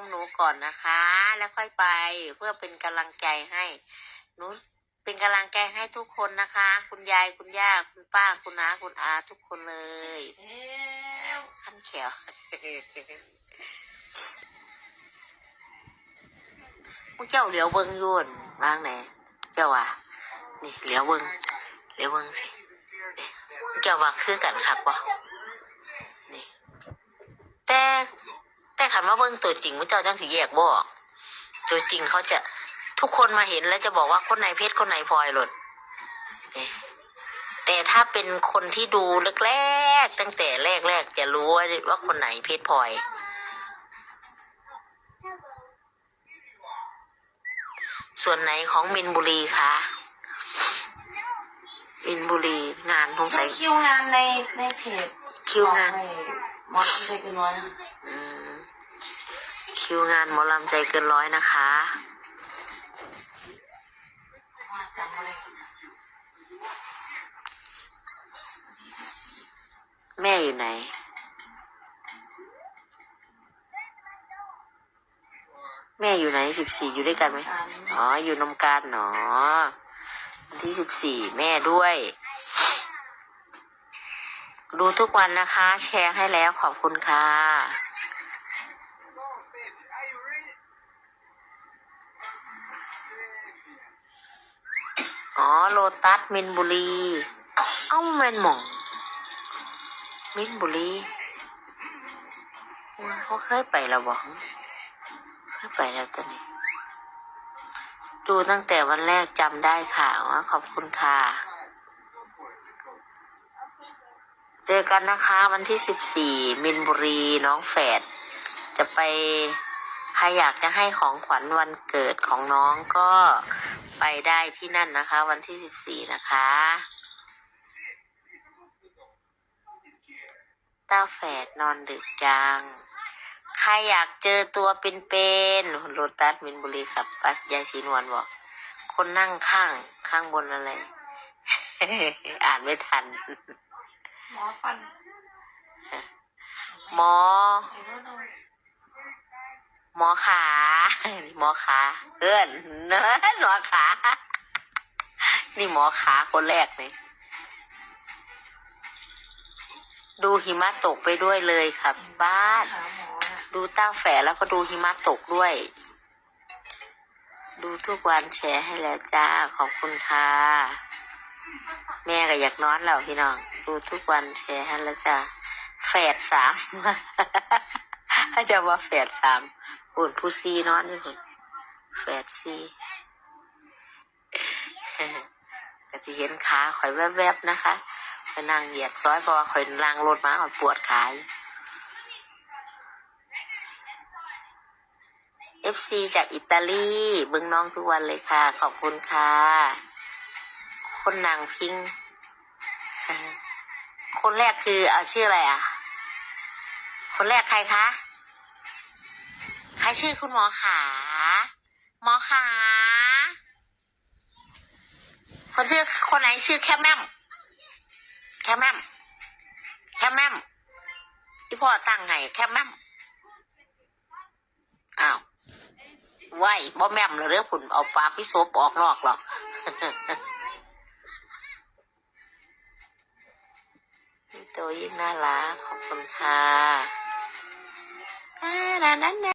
มหนูก่อนนะคะ แล้วค่อยไปเพื่อเป็นกำลังใจให้หนูเป็นกำลังใจให้ทุกคนนะคะ คุณยายคุณย่าคุณป้าคุณน้าคุณอาทุกคนเลยเอ้วขั้นเขียวพวกเจ้าเหลียวเบิงอยุ่นว่างไหนเจ้าว่ะนี่เหลียวเบิงเหลียวเบิงสินี่พวกเจ้าว่าคือกันครับวะนี่แต่แต่ ขันมาเบิงตัวจริงพวกเจ้าจังสิแยกบออกตัวจริงเขาจะทุกคนมาเห็นแล้วจะบอกว่าคนไหนเพชรคนไหนพลอยหลดนี่แต่ถ้าเป็นคนที่ดูแรกๆตั้งแต่แรกๆจะรู้ว่าว่าคนไหนเพชรพลอยส่วนไหนของมินบุรีคะมินบุรีงานสงสัยคิวงานในในเพจคิวงานในหมอลำใจเกินร้อยค่ะอืม คิวงานหมอลำใจเกินร้อยนะคะแม่อยู่ไหน แม่อยู่ไหนสิบสี่อยู่ด้วยกันไหมอ๋อ อยู่นมการหนอวันที่สิบสี่แม่ด้วย ดูทุกวันนะคะ แชร์ให้แล้วขอบคุณค่ะ อ๋อโลตัสมินบุรี เอ้าแมนหมอง มินบุรีเขาเคยไปแล้วบอกเคยไปแล้วตอนนี้ ดูตั้งแต่วันแรกจำได้ค่ะว่าขอบคุณค่ะ เจอกันนะคะวันที่สิบสี่มินบุรีน้องแฝดจะไป ใครอยากจะให้ของขวัญวันเกิดของน้องก็ไปได้ที่นั่นนะคะ วันที่สิบสี่นะคะต้าแฝดนอนดึกจัง ใครอยากเจอตัวเป็นๆโรตัสมินบุรีครับปัสยายสีนวลบอก คนนั่งข้างข้างบนอะไร อ่านไม่ทัน หมอฟัน หมอไอ้รถเราหมอขาหมอขาเพื่อนเนอหมอขานี่หมอขาคนแรกเลยดูหิมะตกไปด้วยเลยครับบ้าน ดูต้าแฝดแล้วก็ดูหิมะตกด้วย ดูทุกวันแชร์ให้แล้วจ้าขอบคุณค่ะ แม่ก็อยากนอนแล้วพี่น้อง ดูทุกวันแชร์ให้แล้วจ้าแฝดสามถ้าจะว่าแฝดสาม อุ่นผู้ซีนอนด้วยคุณแฝดซีก็จะเห็นขาข่อยแวบๆนะคะไปนั่งเหยียดซ้อยพราะว่าข่อยล่างรถมาข่อยปวดขาเอฟซีจากอิตาลีบึงน้องทุกวันเลยค่ะ ขอบคุณค่ะ คนนางพิง คนแรกคือเอาชื่ออะไรอะ คนแรกใครคะ รชื่อคุณหมอขาหมอขาคนชื่อคนไหนชื่อแคมแมมแคมแมมแคมแมมที่พ่อตั้งให้แคมแมมอ้าวไหวบ่แม่มเลยเรื่องผุนเอาปลาพิศพออกนอกหรอกพี่โตยิ่งน่ารักขอบคุณค่ะอ่านั้นนะ